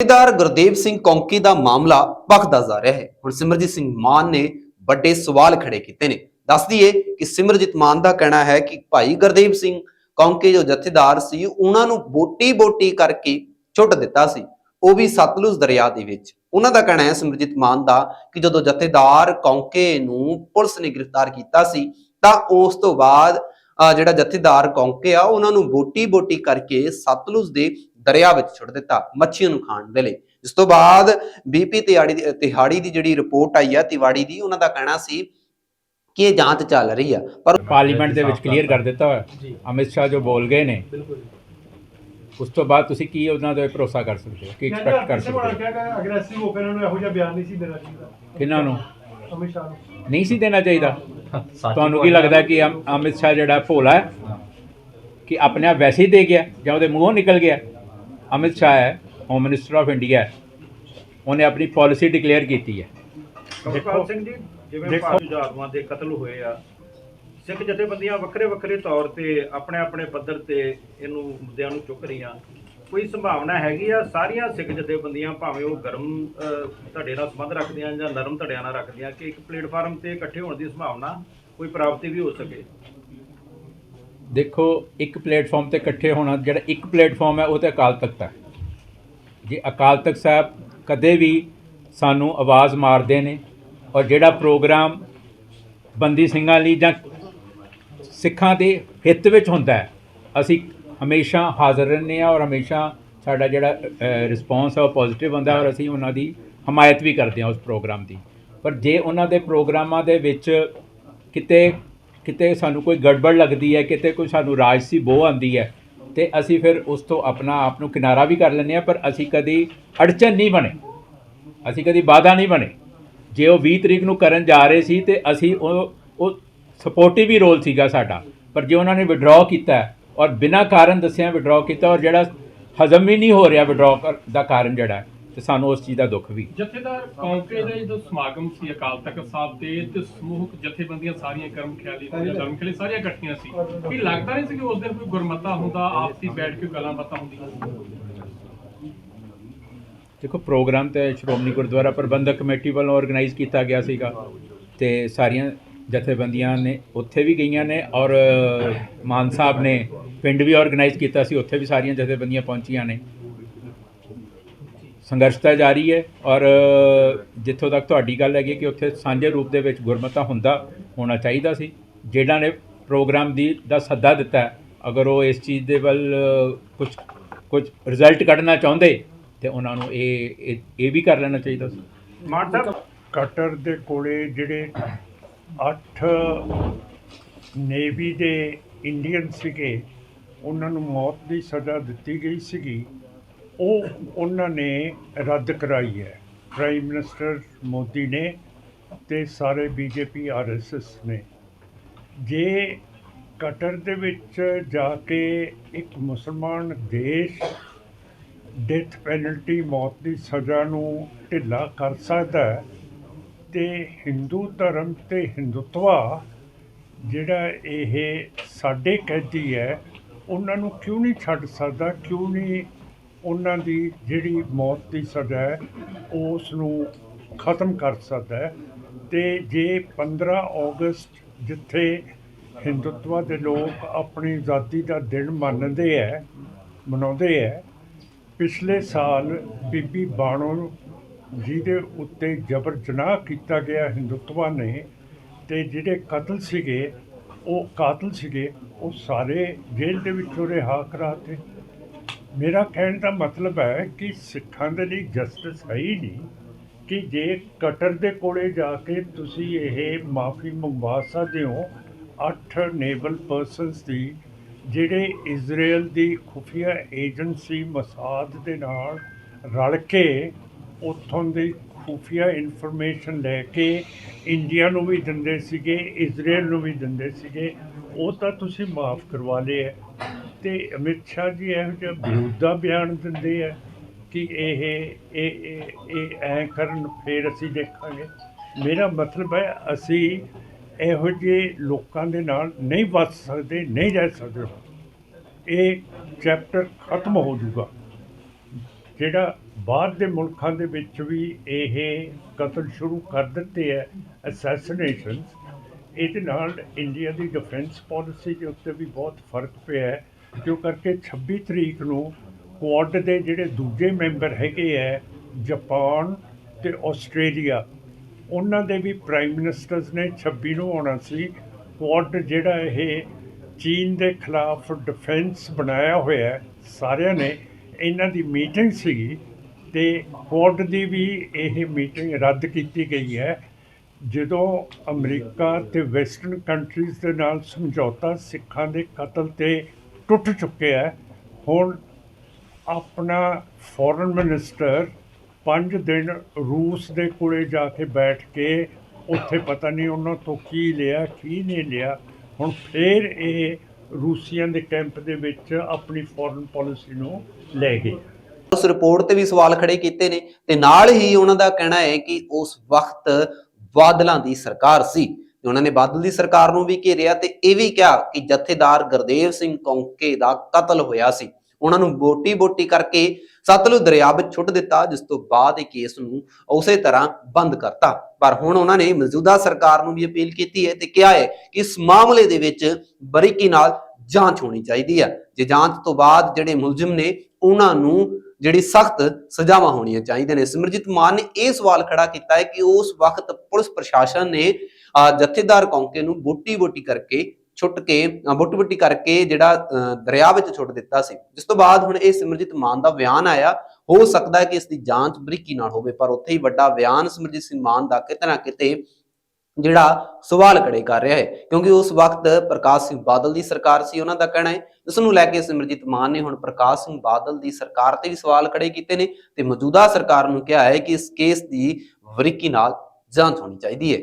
ਜਥੇਦਾਰ ਗੁਰਦੇਵ ਸਿੰਘ ਕੌਂਕੀ ਦਾ ਮਾਮਲਾ ਭਖਦਾ ਜਾ ਰਿਹਾ ਹੈ। ਹੁਣ ਸਿਮਰਜੀਤ ਸਿੰਘ ਮਾਨ ਨੇ ਵੱਡੇ ਸਵਾਲ ਖੜੇ ਕੀਤੇ ਨੇ। ਦੱਸ ਦਈਏ ਕਿ ਸਿਮਰਜੀਤ ਮਾਨ ਦਾ ਕਹਿਣਾ ਹੈ ਕਿ ਭਾਈ ਗੁਰਦੇਵ ਸਿੰਘ ਕੌਂਕੀ ਜੋ ਜਥੇਦਾਰ ਸੀ, ਉਹਨਾਂ ਨੂੰ ਬੋਟੀ ਬੋਟੀ ਕਰਕੇ ਛੁੱਟ ਦਿੱਤਾ ਸੀ। ਉਹ ਵੀ ਸਤਲੁਜ ਦਰਿਆ ਦੇ ਵਿੱਚ। ਉਹਨਾਂ ਦਾ ਕਹਿਣਾ ਹੈ ਸਿਮਰਜੀਤ ਮਾਨ ਦਾ ਕਿ ਜਦੋਂ ਜਥੇਦਾਰ ਕੌਂਕੇ ਨੂੰ ਪੁਲਿਸ ਨੇ ਗ੍ਰਿਫਤਾਰ ਕੀਤਾ ਸੀ, ਤਾਂ ਉਸ ਤੋਂ ਬਾਅਦ ਜਿਹੜਾ ਜਥੇਦਾਰ ਕੌਂਕੇ ਆ, ਉਹਨਾਂ ਨੂੰ ਬੋਟੀ ਬੋਟੀ ਕਰਕੇ ਸਤਲੁਜ ਦੇ ਦਰਿਆ ਵਿੱਚ ਛੁੱਟ ਦਿੱਤਾ ਮੱਛੀਆਂ ਨੂੰ ਖਾਣ ਦੇ ਲਈ ਇਸ ਤੋਂ ਬਾਅਦ ਬੀਪੀ ਤਿਹਾੜੀ ਦੀ ਤਿਹਾੜੀ ਦੀ ਜਿਹੜੀ ਰਿਪੋਰਟ ਆਈ ਆ ਤਿਵਾੜੀ ਦੀ ਉਹਨਾਂ ਦਾ ਕਹਿਣਾ ਸੀ ਕਿ ਇਹ ਜਾਂਚ ਚੱਲ ਰਹੀ ਆ। ਪਰ ਪਾਰਲੀਮੈਂਟ ਦੇ ਵਿੱਚ ਕਲੀਅਰ ਕਰ ਦਿੱਤਾ ਹੋਇਆ। ਅਮਿਤ ਸ਼ਾਹ ਜੋ ਬੋਲ ਗਏ ਨੇ। ਉਸ ਤੋਂ ਬਾਅਦ ਤੁਸੀਂ ਕੀ ਉਹਨਾਂ ਦਾ ਭਰੋਸਾ ਕਰ ਸਕਦੇ ਹੋ? ਕੀ ਐਕਸਪੈਕਟ ਕਰ ਸਕਦੇ ਹੋ? ਕਿਹਾ ਅਗਰੈਸਿਵ ਹੋ ਕੇ ਇਹਨਾਂ ਨੂੰ ਇਹੋ ਜਿਹਾ ਬਿਆਨ ਨਹੀਂ ਸੀ ਦੇਣਾ ਚਾਹੀਦਾ। ਕਿਹਨਾਂ ਨੂੰ? ਅਮਿਤ ਸ਼ਾਹ ਨੂੰ। ਨਹੀਂ ਸੀ ਦੇਣਾ ਚਾਹੀਦਾ। ਤੁਹਾਨੂੰ ਕੀ ਲੱਗਦਾ ਕਿ ਅਮ- ਅਮਿਤ ਸ਼ਾਹ ਜਿਹੜਾ ਭੋਲਾ ਹੈ। ਕਿ ਆਪਣੇ ਆਪ ਵੈਸੇ ਹੀ ਦੇ ਗਿਆ ਜਾਂ ਉਹਦੇ ਮੂੰਹੋਂ ਨਿਕਲ ਗਿਆ? ਅਮਿਤ ਸ਼ਾਹ ਹੈ ਹੋਮ ਮਿਨਿਸਟਰ ਆਫ ਇੰਡੀਆ ਉਹਨੇ ਆਪਣੀ ਪਾਲਿਸੀ ਡਿਕਲੇਅਰ ਕੀਤੀ ਹੈ। ਸੁਖਪਾਲ ਸਿੰਘ ਜੀ ਜਿਵੇਂ ਭਾਰਤੀ ਆਤਮਾ ਦੇ ਕਤਲ ਹੋਏ ਆ ਸਿੱਖ ਜਥੇਬੰਦੀਆਂ ਵੱਖਰੇ ਵੱਖਰੇ ਤੌਰ ਤੇ ਆਪਣੇ ਆਪਣੇ ਪੱਧਰ ਤੇ ਇਹਨੂੰ ਮੁੱਦਿਆਂ ਨੂੰ ਚੁੱਕ ਰਹੀਆਂ। ਕੋਈ ਸੰਭਾਵਨਾ ਹੈਗੀ ਆ? ਸਾਰੀਆਂ ਸਿੱਖ ਜਥੇਬੰਦੀਆਂ ਭਾਵੇਂ ਉਹ ਗਰਮ ਧੜੇ ਨਾਲ ਸੰਬੰਧ ਰੱਖਦੀਆਂ ਜਾਂ ਨਰਮ ਧੜਿਆਂ ਨਾਲ ਰੱਖਦੀਆਂ ਕਿ ਇੱਕ ਪਲੇਟਫਾਰਮ ਤੇ ਇਕੱਠੇ ਹੋਣ ਦੀ ਸੰਭਾਵਨਾ ਕੋਈ ਪ੍ਰਾਪਤੀ ਵੀ ਹੋ ਸਕੇ। ਦੇਖੋ, ਇੱਕ ਪਲੇਟਫਾਰਮ ਤੇ ਇਕੱਠੇ ਹੋਣਾ, ਜਿਹੜਾ ਇੱਕ ਪਲੇਟਫਾਰਮ ਹੈ, ਉਹ ਤੇ ਅਕਾਲ ਤਖਤ ਹੈ। ਜੇ ਅਕਾਲ ਤਖਤ ਸਾਹਿਬ ਕਦੇ ਵੀ ਸਾਨੂੰ ਆਵਾਜ਼ ਮਾਰਦੇ ਨੇ ਔਰ ਜਿਹੜਾ ਪ੍ਰੋਗਰਾਮ ਬੰਦੀ ਸਿੰਘਾਂ ਲਈ ਜਾਂ ਸਿੱਖਾਂ ਦੇ ਹਿੱਤ ਵਿੱਚ ਹੁੰਦਾ ਹੈ, ਅਸੀਂ ਹਮੇਸ਼ਾ ਹਾਜ਼ਰ ਰਹਿੰਦੇ ਹਾਂ ਔਰ ਹਮੇਸ਼ਾ ਸਾਡਾ ਜਿਹੜਾ ਰਿਸਪੌਂਸ ਹੈ ਉਹ ਪੋਜ਼ਿਟਿਵ ਹੁੰਦਾ ਔਰ ਅਸੀਂ ਉਹਨਾਂ ਦੀ ਹਮਾਇਤ ਵੀ ਕਰਦੇ ਹਾਂ ਉਸ ਪ੍ਰੋਗਰਾਮ ਦੀ। ਪਰ ਜੇ ਉਹਨਾਂ ਦੇ ਪ੍ਰੋਗਰਾਮਾਂ ਦੇ ਵਿੱਚ ਕਿਤੇ ਕਿਤੇ ਸਾਨੂੰ ਕੋਈ ਗੜਬੜ ਲੱਗਦੀ ਹੈ, ਕਿਤੇ ਕੋਈ ਸਾਨੂੰ ਰਾਜਸੀ ਬੋਹ ਆਉਂਦੀ ਹੈ, ਤੇ ਅਸੀਂ ਫਿਰ ਉਸ ਤੋਂ ਆਪਣਾ ਆਪ ਨੂੰ ਕਿਨਾਰਾ ਵੀ ਕਰ ਲੈਂਦੇ ਹਾਂ, ਪਰ ਅਸੀਂ ਕਦੀ ਅੜਚਨ ਨਹੀਂ ਬਣੇ। ਅਸੀਂ ਕਦੀ ਬਾਧਾ ਨਹੀਂ ਬਣੇ। ਜੇ ਉਹ 20 ਤਰੀਕ ਨੂੰ ਕਰਨ ਜਾ ਰਹੇ ਸੀ ਤੇ ਅਸੀਂ ਉਹ ਉਹ ਸਪੋਰਟਿਵ ਹੀ ਰੋਲ ਸੀਗਾ ਸਾਡਾ, ਪਰ ਜੇ ਉਹਨਾਂ ਨੇ ਵਿਡਰਾਅ ਕੀਤਾ ਔਰ ਬਿਨਾਂ ਕਾਰਨ ਦੱਸਿਆ ਵਿਡਰਾਅ ਕੀਤਾ ਔਰ ਜਿਹੜਾ ਹਜ਼ਮ ਵੀ ਨਹੀਂ ਹੋ ਰਿਹਾ ਵਿਡਰਾਅ ਦਾ ਕਾਰਨ ਜਿਹੜਾ ਤੇ ਸਾਨੂੰ ਉਸ ਚੀਜ਼ ਦਾ ਦੁੱਖ ਵੀ। ਜਥੇਦਾਰ ਕੌਂਕੇ ਦਾ ਜਦੋਂ ਸਮਾਗਮ ਸੀ ਅਕਾਲ ਤਖਤ ਸਾਹਿਬ ਦੇ ਤੇ ਸਮੂਹਕ ਜਥੇਬੰਦੀਆਂ ਸਾਰੀਆਂ ਕਰਮ ਖਿਆਲੀ ਤੇ ਧਰਮ ਖਿਆਲੀ ਸਾਰੀਆਂ ਇਕੱਠੀਆਂ ਸੀ। ਕੀ ਲੱਗਦਾ ਨਹੀਂ ਸੀ ਕਿ ਉਸ ਦਿਨ ਕੋਈ ਗੁਰਮਤਾ ਹੁੰਦਾ ਆਪਸੀ ਬੈਠ ਕੇ ਗੱਲਾਂ ਬਾਤਾਂ ਹੁੰਦੀਆਂ? ਦੇਖੋ ਪ੍ਰੋਗਰਾਮ ਤੇ ਸ਼੍ਰੋਮਣੀ ਗੁਰਦੁਆਰਾ ਪ੍ਰਬੰਧਕ ਕਮੇਟੀ ਵੱਲੋਂ ਆਰਗੇਨਾਈਜ਼ ਕੀਤਾ ਗਿਆ ਸੀਗਾ ਤੇ ਸਾਰੀਆਂ ਜਥੇਬੰਦੀਆਂ ਨੇ ਉੱਥੇ ਵੀ ਗਈਆਂ ਨੇ ਔਰ ਮਾਨ ਸਾਹਿਬ ਨੇ ਪਿੰਡ ਵੀ ਆਰਗੇਨਾਈਜ਼ ਕੀਤਾ ਸੀ ਉੱਥੇ ਵੀ ਸਾਰੀਆਂ ਜਥੇਬੰਦੀਆਂ ਪਹੁੰਚੀਆਂ ਨੇ। ਸੰਘਰਸ਼ ਤਾਂ ਜਾਰੀ ਹੈ ਔਰ ਜਿੱਥੋਂ ਤੱਕ ਤੁਹਾਡੀ ਗੱਲ ਹੈਗੀ ਕਿ ਉੱਥੇ ਸਾਂਝੇ ਰੂਪ ਦੇ ਵਿੱਚ ਗੁਰਮਤਾ ਹੁੰਦਾ ਹੋਣਾ ਚਾਹੀਦਾ ਸੀ। ਜਿਹੜਾ ਨੇ ਪ੍ਰੋਗਰਾਮ ਦੀ ਦਾ ਸੱਦਾ ਦਿੱਤਾ ਹੈ, ਅਗਰ ਉਹ ਇਸ ਚੀਜ਼ ਦੇ ਵੱਲ ਕੁਝ ਕੁਝ ਰਿਜ਼ਲਟ ਕੱਢਣਾ ਚਾਹੁੰਦੇ ਤੇ ਉਹਨਾਂ ਨੂੰ ਇਹ ਇਹ- ਇਹ ਵੀ ਕਰ ਲੈਣਾ ਚਾਹੀਦਾ ਸੀ। ਮਾਨ ਸਾਹਿਬ? ਕਟਰ ਦੇ ਕੋਲੇ ਜਿਹੜੇ 8 ਨੇਵੀ ਦੇ ਇੰਡੀਅਨ ਸੀਗੇ ਉਹਨਾਂ ਨੂੰ ਮੌਤ ਦੀ ਸਜ਼ਾ ਦਿੱਤੀ ਗਈ ਸੀਗੀ। ਉਹ ਉਹਨਾਂ ਨੇ ਰੱਦ ਕਰਾਈ ਹੈ। ਪ੍ਰਾਈਮ ਮਿਨਿਸਟਰ ਮੋਦੀ ਨੇ ਤੇ ਸਾਰੇ ਬੀਜੇਪੀ ਆਰਐਸਐਸ ਨੇ। ਜੇ ਕਟਰ ਦੇ ਵਿੱਚ ਜਾ ਕੇ ਇੱਕ ਮੁਸਲਮਾਨ ਦੇਸ਼ ਡੈਥ ਪੈਨਲਟੀ, ਮੌਤ ਦੀ ਸਜ਼ਾ ਨੂੰ ਢਿੱਲਾ ਕਰ ਸਕਦਾ ਹੈ, ਤੇ ਹਿੰਦੂ ਧਰਮ ਤੇ ਹਿੰਦੂਤਵਾ ਜਿਹੜਾ ਇਹ ਸਾਡੇ ਕੈਦੀ ਹੈ, ਉਹਨਾਂ ਨੂੰ ਕਿਉਂ ਨਹੀਂ ਛੱਡ ਸਕਦਾ, ਕਿਉਂ ਨਹੀਂ ਉਹਨਾਂ ਦੀ ਜਿਹੜੀ ਮੌਤ ਦੀ ਸਜ਼ਾ ਹੈ ਉਸ ਨੂੰ ਖਤਮ ਕਰ ਸਕਦਾ ਹੈ। ਤੇ ਜੇ 15 ਅਗਸਤ ਜਿੱਥੇ ਹਿੰਦੂਤਵਾ ਦੇ ਲੋਕ ਆਪਣੀ ਆਜ਼ਾਦੀ ਦਾ ਦਿਨ ਮੰਨਦੇ ਹੈ ਮਨਾਉਂਦੇ ਹੈ ਪਿਛਲੇ ਸਾਲ ਬੀਬੀ ਬਾਣੋ ਜੀ ਦੇ ਉੱਤੇ ਜਬਰ ਜਨਾਹ ਕੀਤਾ ਗਿਆ ਹਿੰਦੂਤਵਾ ਨੇ ਤੇ ਜਿਹੜੇ ਕਤਲ ਸੀਗੇ, ਉਹ ਕਾਤਲ ਸੀਗੇ, ਉਹ ਸਾਰੇ ਜੇਲ੍ਹ ਦੇ ਵਿੱਚੋਂ ਰਿਹਾ ਕਰਾਤੇ। ਮੇਰਾ ਕਹਿਣ ਦਾ ਮਤਲਬ ਹੈ ਕਿ ਸਿੱਖਾਂ ਦੇ ਲਈ ਜਸਟਿਸ ਹੈ ਹੀ ਨਹੀਂ ਕਿ ਜੇ ਕਟਰ ਦੇ ਕੋਲੇ ਜਾ ਕੇ ਤੁਸੀਂ ਇਹ ਮਾਫੀ ਮੰਗਵਾ ਸਕਦੇ ਹੋ ਅੱਠ ਨੇਵਲ ਪਰਸਨਸ ਦੀ, ਜਿਹੜੇ ਇਜ਼ਰਾਈਲ ਦੀ ਖੁਫੀਆ ਏਜੰਸੀ ਮਸਾਦ ਦੇ ਨਾਲ ਰਲ ਕੇ ਉੱਥੋਂ ਦੀ ਖੁਫੀਆ ਇਨਫੋਰਮੇਸ਼ਨ ਲੈ ਕੇ ਇੰਡੀਆ ਨੂੰ ਵੀ ਦਿੰਦੇ ਸੀਗੇ ਇਜ਼ਰਾਈਲ ਨੂੰ ਵੀ ਦਿੰਦੇ ਸੀਗੇ ਉਹ ਤਾਂ ਤੁਸੀਂ ਮਾਫ ਕਰਵਾ ਲਏ ਹੈ। ਤੇ ਅਮਿਤ ਸ਼ਾਹ ਜੀ ਇਹੋ ਜਿਹਾ ਵਿਰੋਧਾ ਬਿਆਨ ਦਿੰਦੇ ਆ ਕਿ ਇਹ ਇਹ ਇਹ ਇਹ ਐ ਕਰਨ ਫਿਰ ਅਸੀਂ ਦੇਖਾਂਗੇ। ਮੇਰਾ ਮਤਲਬ ਹੈ ਅਸੀਂ ਇਹੋ ਜਿਹੇ ਲੋਕਾਂ ਦੇ ਨਾਲ ਨਹੀਂ ਵੱਸ ਸਕਦੇ ਨਹੀਂ ਰਹਿ ਸਕਦੇ। ਇਹ ਚੈਪਟਰ ਖਤਮ ਹੋ ਜਾਊਗਾ। ਜਿਹੜਾ ਬਾਹਰ ਦੇ ਮੁਲਕਾਂ ਦੇ ਵਿੱਚ ਵੀ ਇਹ ਕਤਲ ਸ਼ੁਰੂ ਕਰ ਦਿੱਤੇ ਹੈ ਅਸੈਸੀਨੇਸ਼ਨਸ ਇਹਦੇ ਨਾਲ ਇੰਡੀਆ ਦੀ ਡਿਫੈਂਸ ਪਾਲਿਸੀ ਦੇ ਉੱਤੇ ਵੀ ਬਹੁਤ ਫ਼ਰਕ ਪਿਆ ਹੈ। ਕਿਉਂ ਕਰਕੇ 26 ਤਰੀਕ ਨੂੰ ਕੁਆਡ ਦੇ ਜਿਹੜੇ ਦੂਜੇ ਮੈਂਬਰ ਹੈਗੇ ਹੈ ਜਾਪਾਨ ਤੇ ਆਸਟ੍ਰੇਲੀਆ ਉਹਨਾਂ ਦੇ ਵੀ ਪ੍ਰਾਈਮ ਮਿਨਿਸਟਰਸ ਨੇ 26 ਨੂੰ ਆਉਣਾ ਸੀ। ਕੁਆਡ ਜਿਹੜਾ ਇਹ ਚੀਨ ਦੇ ਖਿਲਾਫ ਡਿਫੈਂਸ ਬਣਾਇਆ ਹੋਇਆ ਸਾਰਿਆਂ ਨੇ, ਇਹਨਾਂ ਦੀ ਮੀਟਿੰਗ ਸੀਗੀ। ਤੇ ਕੁਆਡ ਦੀ ਵੀ ਇਹ ਮੀਟਿੰਗ ਰੱਦ ਕੀਤੀ ਗਈ ਹੈ। ਜਦੋਂ ਅਮਰੀਕਾ ਤੇ ਵੈਸਟਰਨ ਕੰਟਰੀਜ਼ ਦੇ ਨਾਲ ਸਮਝੌਤਾ ਸਿੱਖਾਂ ਦੇ ਕਤਲ ਤੇ ਟੁੱਟ ਚੁੱਕਿਆ ਹੈ, ਹੁਣ ਆਪਣਾ ਫੋਰਨ ਮਿਨਿਸਟਰ 5 ਦਿਨ ਰੂਸ ਦੇ ਕੋਲੇ ਜਾ ਕੇ ਬੈਠ ਕੇ ਉੱਥੇ ਪਤਾ ਨਹੀਂ ਉਹਨਾਂ ਤੋਂ ਕੀ ਲਿਆ, ਕੀ ਨਹੀਂ ਲਿਆ। ਹੁਣ ਫੇਰ ਇਹ ਰੂਸੀਆਂ ਦੇ ਕੈਂਪ ਦੇ ਵਿੱਚ ਆਪਣੀ ਫੋਰਨ ਪਾਲਿਸੀ ਨੂੰ ਲੈ ਗਏ। ਉਸ ਰਿਪੋਰਟ ਤੇ ਵੀ ਸਵਾਲ ਖੜੇ ਕੀਤੇ ਨੇ ਤੇ ਨਾਲ ਹੀ ਉਹਨਾਂ ਦਾ ਕਹਿਣਾ ਹੈ ਕਿ ਉਸ ਵਕਤ ਬਾਦਲਾਂ ਦੀ ਸਰਕਾਰ ਸੀ ਤੇ ਉਹਨਾਂ ਨੇ ਬਾਦਲ ਦੀ ਸਰਕਾਰ ਨੂੰ ਵੀ ਘੇਰਿਆ ਤੇ ਇਹ ਵੀ ਕਿਹਾ ਕਿ ਜਥੇਦਾਰ ਗੁਰਦੇਵ ਸਿੰਘ ਕੌਂਕੇ ਦਾ ਕਤਲ ਹੋਇਆ ਸੀ। ਉਹਨਾਂ ਨੂੰ ਬੋਟੀ ਬੋਟੀ ਕਰਕੇ ਸਤਲੁਜ ਦਰਿਆ ਵਿੱਚ ਛੁੱਟ ਦਿੱਤਾ, ਜਿਸ ਤੋਂ ਬਾਅਦ ਇਹ ਕੇਸ ਨੂੰ ਉਸੇ ਤਰ੍ਹਾਂ ਬੰਦ ਕਰਤਾ। ਪਰ ਹੁਣ ਉਹਨਾਂ ਨੇ ਮੌਜੂਦਾ ਸਰਕਾਰ ਨੂੰ ਵੀ ਅਪੀਲ ਕੀਤੀ ਹੈ ਤੇ ਕਿਹਾ ਹੈ ਕਿ ਇਸ ਮਾਮਲੇ ਦੇ ਵਿੱਚ ਬਰੀਕੀ ਨਾਲ ਜਾਂਚ ਹੋਣੀ ਚਾਹੀਦੀ ਹੈ। ਜੇ ਜਾਂਚ ਤੋਂ ਬਾਅਦ ਜਿਹੜੇ ਮੁਲਜ਼ਮ ਨੇ, ਉਹਨਾਂ ਨੂੰ ਜਿਹੜੀ ਸਖਤ ਸਜ਼ਾਵਾਂ ਹੋਣੀਆਂ ਚਾਹੀਦੀਆਂ ਨੇ। ਸਿਮਰਜੀਤ ਮਾਨ ਨੇ ਇਹ ਸਵਾਲ ਖੜਾ ਕੀਤਾ ਹੈ ਕਿ ਉਸ ਵਕਤ ਪੁਲਿਸ ਪ੍ਰਸ਼ਾਸਨ ਨੇ ਜਥੇਦਾਰ ਕੌਂਕੇ ਨੂੰ ਬੋਟੀ ਬੋਟੀ ਕਰਕੇ ਛੁੱਟ ਕੇ ਬੋਟੀ ਬੋਟੀ ਕਰਕੇ ਜਿਹੜਾ ਅਹ, ਦਰਿਆ ਵਿੱਚ ਛੁੱਟ ਦਿੱਤਾ ਸੀ। ਜਿਸ ਤੋਂ ਬਾਅਦ ਹੁਣ ਇਹ ਸਿਮਰਜੀਤ ਮਾਨ ਦਾ ਬਿਆਨ ਆਇਆ। ਹੋ ਸਕਦਾ ਹੈ ਕਿ ਇਸ ਦੀ ਜਾਂਚ ਬਰੀਕੀ ਨਾਲ ਹੋਵੇ ਪਰ ਉੱਥੇ ਹੀ ਵੱਡਾ ਬਿਆਨ ਸਿਮਰਜੀਤ ਸਿੰਘ ਮਾਨ ਦਾ ਕਿਤੇ ਨਾ ਕਿਤੇ ਜਿਹੜਾ ਸਵਾਲ ਖੜੇ ਕਰ ਰਿਹਾ ਹੈ, ਕਿਉਂਕਿ ਉਸ ਵਕਤ ਪ੍ਰਕਾਸ਼ ਸਿੰਘ ਬਾਦਲ ਦੀ ਸਰਕਾਰ ਸੀ, ਉਹਨਾਂ ਦਾ ਕਹਿਣਾ ਹੈ। ਇਸ ਨੂੰ ਲੈ ਕੇ ਸਿਮਰਜੀਤ ਮਾਨ ਨੇ ਹੁਣ ਪ੍ਰਕਾਸ਼ ਸਿੰਘ ਬਾਦਲ ਦੀ ਸਰਕਾਰ ਤੇ ਵੀ ਸਵਾਲ ਖੜੇ ਕੀਤੇ ਨੇ ਤੇ ਮੌਜੂਦਾ ਸਰਕਾਰ ਨੂੰ ਕਿਹਾ ਹੈ ਕਿ ਇਸ ਕੇਸ ਦੀ ਵਰੀਕੀ ਨਾਲ ਜਾਂਚ ਹੋਣੀ ਚਾਹੀਦੀ ਹੈ।